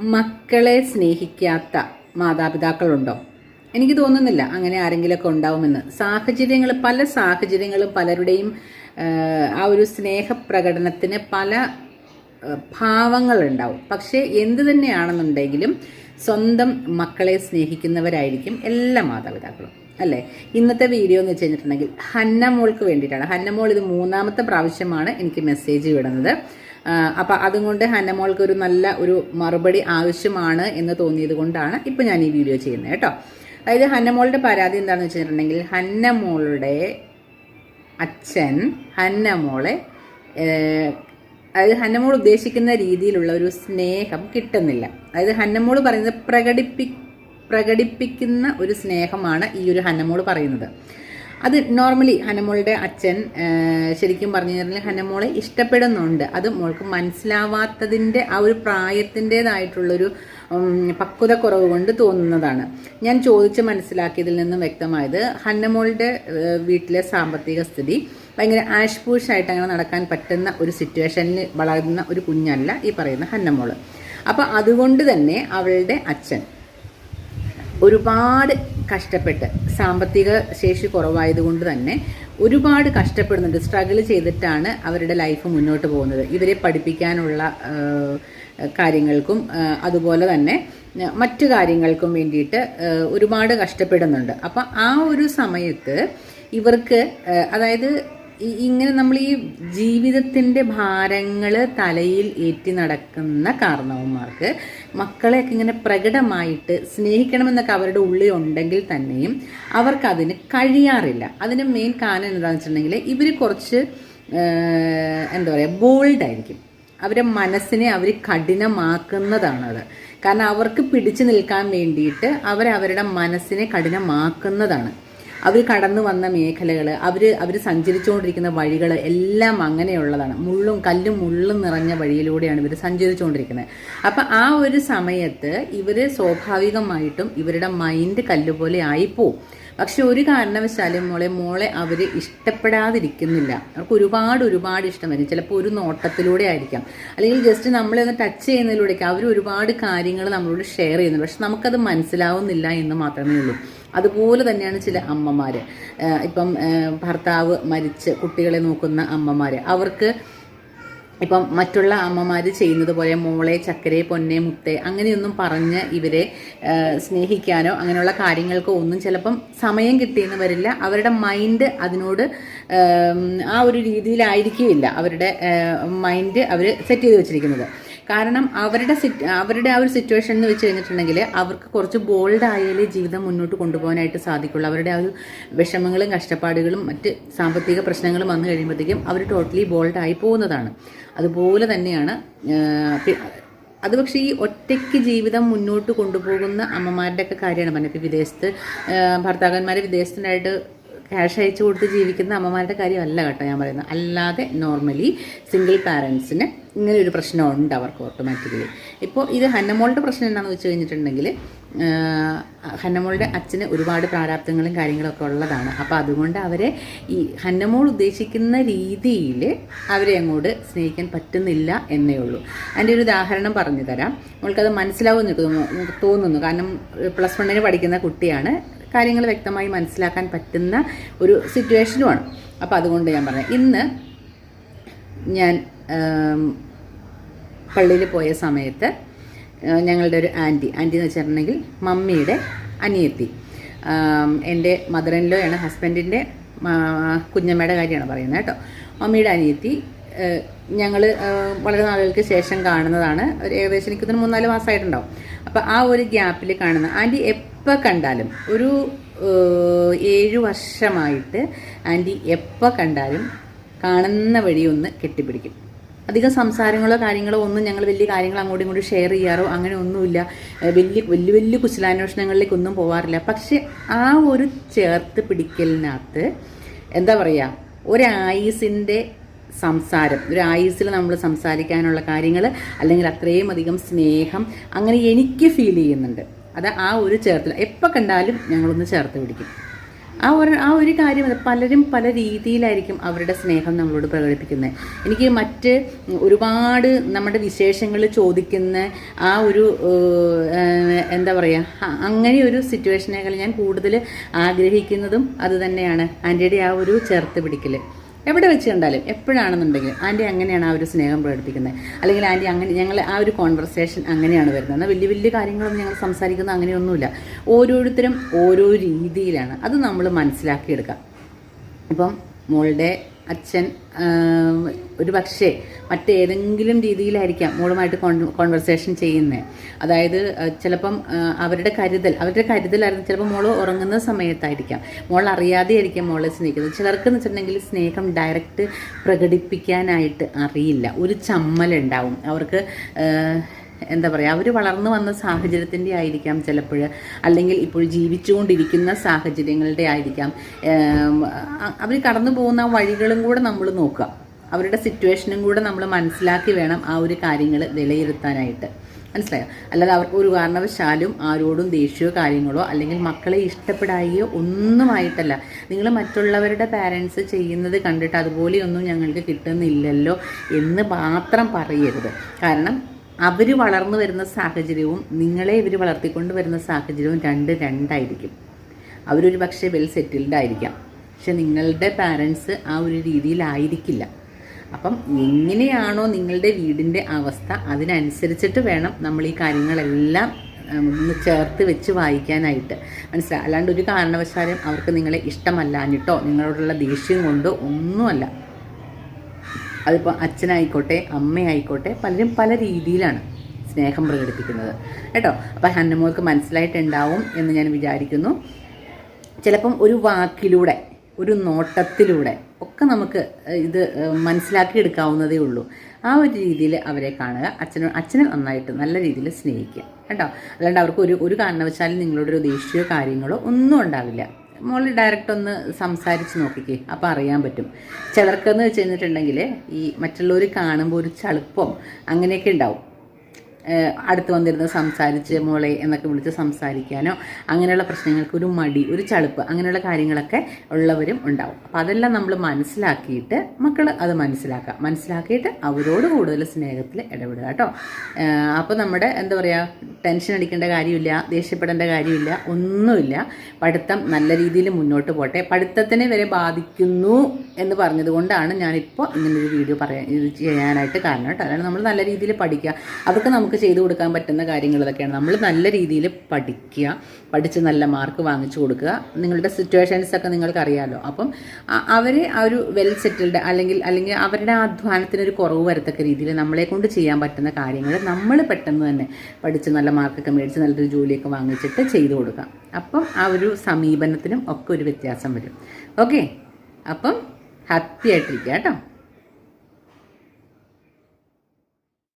മക്കളെ സ്നേഹിക്കാത്ത മാതാപിതാക്കളുണ്ടോ? എനിക്ക് തോന്നുന്നില്ല അങ്ങനെ ആരെങ്കിലുമൊക്കെ ഉണ്ടാവുമെന്ന്. സാഹചര്യങ്ങൾ പല സാഹചര്യങ്ങളും പലരുടെയും ആ, ഒരു സ്നേഹപ്രകടനത്തിന് പല ഭാവങ്ങളുണ്ടാവും. പക്ഷേ എന്ത് തന്നെയാണെന്നുണ്ടെങ്കിലും സ്വന്തം മക്കളെ സ്നേഹിക്കുന്നവരായിരിക്കും എല്ലാ മാതാപിതാക്കളും. അല്ലേ? ഇന്നത്തെ വീഡിയോ എന്ന് വെച്ച് കഴിഞ്ഞിട്ടുണ്ടെങ്കിൽ ഹന്ന മോൾക്ക് വേണ്ടിയിട്ടാണ്. ഹന്ന മോൾ ഇത് മൂന്നാമത്തെ പ്രാവശ്യമാണ് എനിക്ക് മെസ്സേജ് വിടുന്നത്. അപ്പം അതുകൊണ്ട് ഹന്ന മോൾക്ക് ഒരു നല്ല ഒരു മറുപടി ആവശ്യമാണ് എന്ന് തോന്നിയത് കൊണ്ടാണ് ഇപ്പം ഞാൻ ഈ വീഡിയോ ചെയ്യുന്നത് കേട്ടോ. അതായത് ഹന്നമോളുടെ പരാതി എന്താണെന്ന് വെച്ചിട്ടുണ്ടെങ്കിൽ ഹന്നമോളുടെ അച്ഛൻ ഹന്നമോളെ അതായത് ഹന്നമോൾ ഉദ്ദേശിക്കുന്ന രീതിയിലുള്ള ഒരു സ്നേഹം കിട്ടുന്നില്ല. അതായത് ഹന്നമോൾ പറയുന്നത് പ്രകടിപ്പി പ്രകടിപ്പിക്കുന്ന ഒരു സ്നേഹമാണ് ഈ ഒരു ഹന്നമോൾ പറയുന്നത്. അത് നോർമലി ഹനമോളുടെ അച്ഛൻ ശരിക്കും പറഞ്ഞു കഴിഞ്ഞാൽ ഹനമോളെ ഇഷ്ടപ്പെടുന്നുണ്ട്. അത് മോൾക്ക് മനസ്സിലാവാത്തതിന്റെ ആ ഒരു പ്രായത്തിന്റെതായിട്ടുള്ളൊരു പക്വത കുറവ് കൊണ്ട് തോന്നുന്നതാണ്. ഞാൻ ചോദിച്ച് മനസ്സിലാക്കിയതിൽ നിന്നും വ്യക്തമായത് ഹന്നമോളുടെ വീട്ടിലെ സാമ്പത്തിക സ്ഥിതി ഭയങ്കര ആഷ് പൂഷായിട്ട് അങ്ങനെ നടക്കാൻ പറ്റുന്ന ഒരു സിറ്റുവേഷനിൽ വളരുന്ന ഒരു കുഞ്ഞല്ല ഈ പറയുന്ന ഹന്നമോൾ അപ്പോൾ അതുകൊണ്ട് തന്നെ അവളുടെ അച്ഛൻ ഒരുപാട് കഷ്ടപ്പെട്ട് സാമ്പത്തിക ശേഷി കുറവായതുകൊണ്ട് തന്നെ ഒരുപാട് കഷ്ടപ്പെടുന്നുണ്ട് സ്ട്രഗിൾ ചെയ്തിട്ടാണ് അവരുടെ ലൈഫ് മുന്നോട്ട് പോകുന്നത്. ഇവരെ പഠിപ്പിക്കാനുള്ള കാര്യങ്ങൾക്കും അതുപോലെ തന്നെ മറ്റു കാര്യങ്ങൾക്കും വേണ്ടിയിട്ട് ഒരുപാട് കഷ്ടപ്പെടുന്നുണ്ട്. അപ്പം ആ ഒരു സമയത്ത് ഇവർക്ക് അതായത് ഇങ്ങനെ നമ്മൾ ഈ ജീവിതത്തിന്റെ ഭാരങ്ങൾ തലയിൽ ഏറ്റി നടക്കുന്ന കാരണവന്മാർക്ക് മക്കളെയൊക്കെ ഇങ്ങനെ പ്രകടമായിട്ട് സ്നേഹിക്കണമെന്നൊക്കെ അവരുടെ ഉള്ളിൽ ഉണ്ടെങ്കിൽ തന്നെയും അവർക്കതിന് കഴിയാറില്ല. അതിന് മെയിൻ കാരണം എന്താണെന്ന് വെച്ചിട്ടുണ്ടെങ്കിൽ ഇവർ കുറച്ച് എന്താ പറയുക ബോൾഡായിരിക്കും അവരെ മനസ്സിനെ അവർ കഠിനമാക്കുന്നതാണത്. കാരണം അവർക്ക് പിടിച്ചു നിൽക്കാൻ വേണ്ടിയിട്ട് അവരവരുടെ മനസ്സിനെ കഠിനമാക്കുന്നതാണ്. അവർ കടന്നു വന്ന മേഖലകൾ അവർ അവർ സഞ്ചരിച്ചുകൊണ്ടിരിക്കുന്ന വഴികൾ എല്ലാം അങ്ങനെയുള്ളതാണ്. മുള്ളും കല്ലും മുള്ളും നിറഞ്ഞ വഴിയിലൂടെയാണ് ഇവർ സഞ്ചരിച്ചുകൊണ്ടിരിക്കുന്നത്. അപ്പം ആ ഒരു സമയത്ത് ഇവർ സ്വാഭാവികമായിട്ടും ഇവരുടെ മൈൻഡ് കല്ലുപോലെ ആയിപ്പോവും. പക്ഷെ ഒരു കാരണവശാലും മോളെ മോളെ അവർ ഇഷ്ടപ്പെടാതിരിക്കുന്നില്ല. അവർക്ക് ഒരുപാട് ഒരുപാട് ഇഷ്ടം വരും. ചിലപ്പോൾ ഒരു നോട്ടത്തിലൂടെ ആയിരിക്കാം. അല്ലെങ്കിൽ ജസ്റ്റ് നമ്മളെ ഒന്ന് ടച്ച് ചെയ്യുന്നതിലൂടെയൊക്കെ അവർ ഒരുപാട് കാര്യങ്ങൾ നമ്മളോട് ഷെയർ ചെയ്യുന്നുണ്ട്. പക്ഷെ നമുക്കത് മനസ്സിലാവുന്നില്ല എന്ന് മാത്രമേ ഉള്ളൂ. അതുപോലെ തന്നെയാണ് ചില അമ്മമാർ ഇപ്പം ഭർത്താവ് മരിച്ച് കുട്ടികളെ നോക്കുന്ന അമ്മമാർ അവർക്ക് ഇപ്പം മറ്റുള്ള അമ്മമാർ ചെയ്യുന്നത് പോലെ മോളെ ചക്കരെ പൊന്നെ മുത്തേ അങ്ങനെയൊന്നും പറഞ്ഞ് ഇവരെ സ്നേഹിക്കാനോ അങ്ങനെയുള്ള കാര്യങ്ങൾക്കോ ഒന്നും ചിലപ്പം സമയം കിട്ടിയെന്ന് വരില്ല. അവരുടെ മൈൻഡ് അതിനോട് ആ ഒരു രീതിയിലായിരിക്കില്ല അവരുടെ മൈൻഡ് അവർ സെറ്റ് ചെയ്ത് വെച്ചിരിക്കുന്നത്. കാരണം അവരുടെ അവരുടെ ആ ഒരു സിറ്റുവേഷൻ എന്ന് വെച്ച് കഴിഞ്ഞിട്ടുണ്ടെങ്കിൽ അവർക്ക് കുറച്ച് ബോൾഡ് ആയാലേ ജീവിതം മുന്നോട്ട് കൊണ്ടുപോകാനായിട്ട് സാധിക്കുള്ളൂ. അവരുടെ ആ ഒരു വിഷമങ്ങളും കഷ്ടപ്പാടുകളും മറ്റ് സാമ്പത്തിക പ്രശ്നങ്ങളും വന്നു കഴിയുമ്പോഴത്തേക്കും അവർ ടോട്ടലി ആയി പോകുന്നതാണ്. അതുപോലെ തന്നെയാണ് അത് പക്ഷേ ഈ ഒറ്റയ്ക്ക് ജീവിതം മുന്നോട്ട് കൊണ്ടുപോകുന്ന അമ്മമാരുടെയൊക്കെ കാര്യമാണ്. പറഞ്ഞത് ഇപ്പോൾ വിദേശത്ത് ഭർത്താക്കന്മാർ വിദേശത്തിനായിട്ട് ക്യാഷ് അയച്ചു കൊടുത്ത് ജീവിക്കുന്ന അമ്മമാരുടെ കാര്യമല്ല കേട്ടോ ഞാൻ പറയുന്നത്. അല്ലാതെ നോർമലി സിംഗിൾ പാരൻസിന് ഇങ്ങനെ ഒരു പ്രശ്നമുണ്ട് അവർക്ക് ഓട്ടോമാറ്റിക്കലി ഇപ്പോൾ ഇത് ഹന്നമോളുടെ പ്രശ്നം എന്താണെന്ന് വെച്ച് കഴിഞ്ഞിട്ടുണ്ടെങ്കിൽ ഹന്നമോളുടെ അച്ഛന് ഒരുപാട് പ്രാരാബ്ദങ്ങളും കാര്യങ്ങളൊക്കെ ഉള്ളതാണ്. അപ്പോൾ അതുകൊണ്ട് അവരെ ഈ ഹന്നമോൾ ഉദ്ദേശിക്കുന്ന രീതിയിൽ അവരെ അങ്ങോട്ട് സ്നേഹിക്കാൻ പറ്റുന്നില്ല എന്നേ ഉള്ളൂ. അതിന്റെ ഒരു ഉദാഹരണം പറഞ്ഞു തരാം. നമ്മൾക്കത് മനസ്സിലാവുമെന്ന് തോന്നുന്നു. കാരണം പ്ലസ് വണ്ണിന് പഠിക്കുന്ന കുട്ടിയാണ്. കാര്യങ്ങൾ വ്യക്തമായി മനസ്സിലാക്കാൻ പറ്റുന്ന ഒരു സിറ്റുവേഷനുമാണ്. അപ്പോൾ അതുകൊണ്ട് ഞാൻ പറഞ്ഞത് ഇന്ന് ഞാൻ പള്ളിയിൽ പോയ സമയത്ത് ഞങ്ങളുടെ ഒരു ആന്റി ആന്റി എന്ന് വെച്ചിട്ടുണ്ടെങ്കിൽ മമ്മിയുടെ അനിയത്തി എന്റെ ആണ് ഹസ്ബൻഡിന്റെ കുഞ്ഞമ്മയുടെ കാര്യമാണ് പറയുന്നത് കേട്ടോ. മമ്മിയുടെ അനിയത്തി ഞങ്ങൾ വളരെ നാളുകൾക്ക് ശേഷം കാണുന്നതാണ്. ഒരു ഏകദേശം എനിക്ക് തോന്നുന്നു മൂന്നാൽ മാസമായിട്ടുണ്ടാവും. അപ്പോൾ ആ ഒരു ഗ്യാപ്പിൽ കാണുന്ന ആന്റി എപ്പോൾ കണ്ടാലും ഒരു ഏഴ് വർഷമായിട്ട് ആന്റി എപ്പോൾ കണ്ടാലും കാണുന്ന വഴി ഒന്ന് കെട്ടിപ്പിടിക്കും. അധികം സംസാരങ്ങളോ കാര്യങ്ങളോ ഒന്നും ഞങ്ങൾ വലിയ കാര്യങ്ങൾ അങ്ങോട്ടും ഇങ്ങോട്ടും ഷെയർ ചെയ്യാറോ അങ്ങനെ ഒന്നുമില്ല. വലിയ വലിയ വലിയ വലിയ കുശലാന്വേഷണങ്ങളിലേക്കൊന്നും പോവാറില്ല. പക്ഷെ ആ ഒരു ചേർത്ത് പിടിക്കലിനകത്ത് എന്താ പറയുക ഒരായുസിന്റെ സംസാരം ഒരു ആയുസിൽ നമ്മൾ സംസാരിക്കാനുള്ള കാര്യങ്ങൾ അല്ലെങ്കിൽ അത്രയും അധികം സ്നേഹം അങ്ങനെ എനിക്ക് ഫീൽ ചെയ്യുന്നുണ്ട്. അത് ആ ഒരു ചേർത്തല. എപ്പോൾ കണ്ടാലും ഞങ്ങളൊന്ന് ചേർത്ത് പിടിക്കും. ആ ഒരു ആ ഒരു കാര്യം പലരും പല രീതിയിലായിരിക്കും അവരുടെ സ്നേഹം നമ്മളോട് പ്രകടിപ്പിക്കുന്നത് എനിക്ക് മറ്റ് ഒരുപാട് നമ്മുടെ വിശേഷങ്ങൾ ചോദിക്കുന്ന ആ ഒരു എന്താ പറയുക അങ്ങനെ ഒരു സിറ്റുവേഷനേക്കാൾ ഞാൻ കൂടുതൽ ആഗ്രഹിക്കുന്നതും അത് തന്നെയാണ്. ആന്റിയുടെ ആ ഒരു ചേർത്ത് പിടിക്കൽ എവിടെ വെച്ച് കണ്ടാലും എപ്പോഴാണെന്നുണ്ടെങ്കിലും ആന്റി അങ്ങനെയാണ് ആ ഒരു സ്നേഹം പ്രകടിപ്പിക്കുന്നത്. അല്ലെങ്കിൽ ആന്റി അങ്ങനെ ഞങ്ങൾ ആ ഒരു കോൺവെർസേഷൻ അങ്ങനെയാണ് വരുന്നത്. എന്നാൽ വലിയ വലിയ കാര്യങ്ങളൊന്നും ഞങ്ങൾ സംസാരിക്കുന്നത് അങ്ങനെയൊന്നുമില്ല. ഓരോരുത്തരും ഓരോ രീതിയിലാണ്. അത് നമ്മൾ മനസ്സിലാക്കിയെടുക്കാം ഇപ്പം മോളുടെ അച്ഛൻ ഒരു പക്ഷേ മറ്റേതെങ്കിലും രീതിയിലായിരിക്കാം മോളുമായിട്ട് കോൺവെർസേഷൻ ചെയ്യുന്നത് അതായത് ചിലപ്പം അവരുടെ കരുതൽ അവരുടെ കരുതലായിരുന്നു ചിലപ്പോൾ മോൾ ഉറങ്ങുന്ന സമയത്തായിരിക്കാം. മോൾ അറിയാതെ ആയിരിക്കാം മോളെ സ്നേഹിക്കുന്നത്. ചിലർക്ക് എന്ന് വെച്ചിട്ടുണ്ടെങ്കിൽ സ്നേഹം ഡയറക്റ്റ് പ്രകടിപ്പിക്കാനായിട്ട് അറിയില്ല. ഒരു ചമ്മലുണ്ടാവും. അവർക്ക് എന്താ പറയുക അവർ വളർന്നു വന്ന സാഹചര്യത്തിന്റെ ആയിരിക്കാം ചിലപ്പോൾ അല്ലെങ്കിൽ ഇപ്പോൾ ജീവിച്ചുകൊണ്ടിരിക്കുന്ന സാഹചര്യങ്ങളുടെ ആയിരിക്കാം. അവർ കടന്നു പോകുന്ന വഴികളും കൂടെ നമ്മൾ നോക്കാം അവരുടെ സിറ്റുവേഷനും കൂടെ നമ്മൾ മനസ്സിലാക്കി വേണം ആ ഒരു കാര്യങ്ങൾ വിലയിരുത്താനായിട്ട്. മനസ്സിലായോ? അല്ലാതെ അവർക്ക് ഒരു കാരണവശാലും ആരോടും ദേഷ്യമോ കാര്യങ്ങളോ അല്ലെങ്കിൽ മക്കളെ ഇഷ്ടപ്പെടായോ ഒന്നുമായിട്ടല്ല. നിങ്ങൾ മറ്റുള്ളവരുടെ പാരൻസ് ചെയ്യുന്നത് കണ്ടിട്ട് അതുപോലെയൊന്നും ഞങ്ങൾക്ക് കിട്ടുന്നില്ലല്ലോ എന്ന് മാത്രം പറയരുത്. കാരണം അവർ വളർന്നു വരുന്ന സാഹചര്യവും നിങ്ങളെ ഇവർ വളർത്തിക്കൊണ്ട് വരുന്ന സാഹചര്യവും രണ്ട് രണ്ടായിരിക്കും. അവരൊരു പക്ഷേ വെൽ സെറ്റിൽഡ് ആയിരിക്കാം. പക്ഷെ നിങ്ങളുടെ പാരൻസ് ആ ഒരു രീതിയിലായിരിക്കില്ല. അപ്പം എങ്ങനെയാണോ നിങ്ങളുടെ വീടിന്റെ അവസ്ഥ അതിനനുസരിച്ചിട്ട് വേണം നമ്മൾ ഈ കാര്യങ്ങളെല്ലാം ഒന്ന് ചേർത്ത് വെച്ച് വായിക്കാനായിട്ട്. മനസ്സിലായി അല്ലാണ്ട് ഒരു കാരണവശാലും അവർക്ക് നിങ്ങളെ ഇഷ്ടമല്ലാഞ്ഞിട്ടോ നിങ്ങളോടുള്ള ദേഷ്യം കൊണ്ടോ ഒന്നുമല്ല. അതിപ്പോൾ അച്ഛനായിക്കോട്ടെ അമ്മയായിക്കോട്ടെ പലരും പല രീതിയിലാണ് സ്നേഹം പ്രകടിപ്പിക്കുന്നത്. കേട്ടോ? അപ്പോൾ ഹന്നമോൾക്ക് മനസ്സിലായിട്ടുണ്ടാവും എന്ന് ഞാൻ വിചാരിക്കുന്നു. ചിലപ്പം ഒരു വാക്കിലൂടെ ഒരു നോട്ടത്തിലൂടെ ഒക്കെ നമുക്ക് ഇത് മനസ്സിലാക്കി എടുക്കാവുന്നതേ ഉള്ളൂ. ആ ഒരു രീതിയിൽ അവരെ കാണുക അച്ഛനെ അച്ഛനെ നന്നായിട്ട് നല്ല രീതിയിൽ സ്നേഹിക്കുക. കേട്ടോ? അല്ലാണ്ട് അവർക്ക് ഒരു ഒരു കാരണവശാലും നിങ്ങളോടൊരു ദേഷ്യമോ കാര്യങ്ങളോ ഒന്നും ഉണ്ടാവില്ല. മോൾ ഡയറക്റ്റ് ഒന്ന് സംസാരിച്ച് നോക്കിക്കേ. അപ്പോൾ അറിയാൻ പറ്റും. ചിലർക്കെന്ന് വെച്ച് കഴിഞ്ഞിട്ടുണ്ടെങ്കിൽ ഈ മറ്റുള്ളവർ കാണുമ്പോൾ ഒരു ചളുപ്പം അങ്ങനെയൊക്കെ ഉണ്ടാവും. അടുത്ത് വന്നിരുന്ന് സംസാരിച്ച് മോളെ എന്നൊക്കെ വിളിച്ച് സംസാരിക്കാനോ അങ്ങനെയുള്ള പ്രശ്നങ്ങൾക്ക് ഒരു മടി ഒരു ചളുപ്പ് അങ്ങനെയുള്ള കാര്യങ്ങളൊക്കെ ഉള്ളവരും ഉണ്ടാവും. അപ്പം അതെല്ലാം നമ്മൾ മനസ്സിലാക്കിയിട്ട് മക്കൾ അത് മനസ്സിലാക്കുക മനസ്സിലാക്കിയിട്ട് അവരോട് കൂടുതൽ സ്നേഹത്തിൽ ഇടപെടുക കേട്ടോ. അപ്പോൾ നമ്മുടെ എന്താ പറയുക ടെൻഷൻ അടിക്കേണ്ട കാര്യമില്ല ദേഷ്യപ്പെടേണ്ട കാര്യമില്ല ഒന്നുമില്ല. പഠിത്തം നല്ല രീതിയിൽ മുന്നോട്ട് പോട്ടെ. പഠിത്തത്തിനെ വരെ ബാധിക്കുന്നു എന്ന് പറഞ്ഞതുകൊണ്ടാണ് ഞാനിപ്പോൾ ഇങ്ങനൊരു വീഡിയോ പറയാൻ ഇത് ചെയ്യാനായിട്ട് കാരണം കേട്ടോ. അതായത് നമ്മൾ നല്ല രീതിയിൽ പഠിക്കുക. അതൊക്കെ നമുക്ക് ചെയ്തു കൊടുക്കാൻ പറ്റുന്ന കാര്യങ്ങൾ ഇതൊക്കെയാണ്. നമ്മൾ നല്ല രീതിയിൽ പഠിക്കുക പഠിച്ച് നല്ല മാർക്ക് വാങ്ങിച്ചു കൊടുക്കുക. നിങ്ങളുടെ സിറ്റുവേഷൻസ് ഒക്കെ നിങ്ങൾക്ക് അറിയാമല്ലോ അപ്പം അവർ ആ ഒരു വെൽ സെറ്റിൽഡ് അല്ലെങ്കിൽ അല്ലെങ്കിൽ അവരുടെ അധ്വാനത്തിന് അധ്വാനത്തിനൊരു കുറവ് വരത്തക്ക രീതിയിൽ നമ്മളെ കൊണ്ട് ചെയ്യാൻ പറ്റുന്ന കാര്യങ്ങൾ നമ്മൾ പെട്ടെന്ന് തന്നെ പഠിച്ച് നല്ല മാർക്കൊക്കെ മേടിച്ച് നല്ലൊരു ജോലിയൊക്കെ വാങ്ങിച്ചിട്ട് ചെയ്തു കൊടുക്കാം അപ്പം ആ ഒരു സമീപനത്തിനും ഒക്കെ ഒരു വ്യത്യാസം വരും. ഓക്കെ അപ്പം ഹാപ്പി ആയിട്ടിരിക്കുക കേട്ടോ.